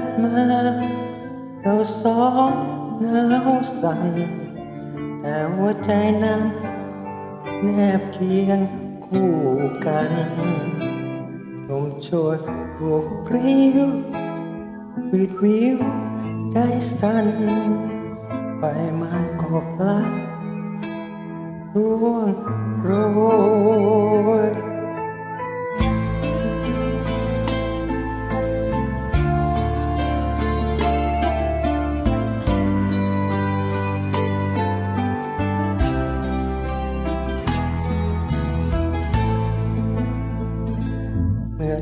ดมา เราสองหนาวสั่นแต่หัวใจนั้น แนบเคียงคู่กันลมโชยบวกพริ้ววิดวิวใจสั่นไปมันก็พลัดร่วงโรย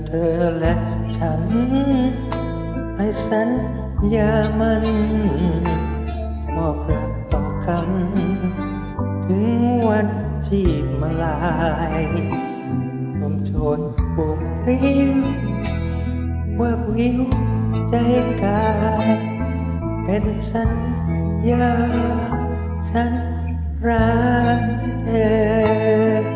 เธอและฉันให้สัญญามันมอบรักต่อกัน ถึงวันที่มาลายลมโชยปลุกริ้วว่าวิวใจกายเป็นสัญญาฉันรักเธอ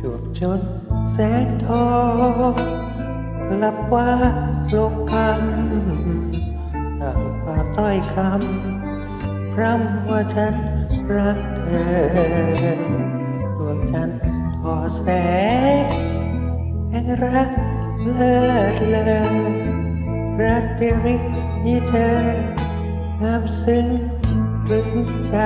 จวบจนแสงทองหลับว่าโลกคำต่างป่าต้อยคำพร่ำว่าฉันรักเธอดวงจันทร์ทอแสงแห่งรักเลิศเลยรักเดียวนี้เธองามซึ้งตรึงใจ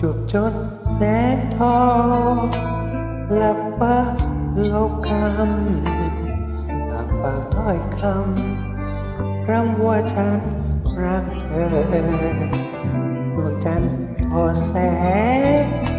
จุดจนแสงทองหลับปากโลบคำจากปากถ้อยคำรำว่าฉันรักเธอดวงจันทร์ทอแสง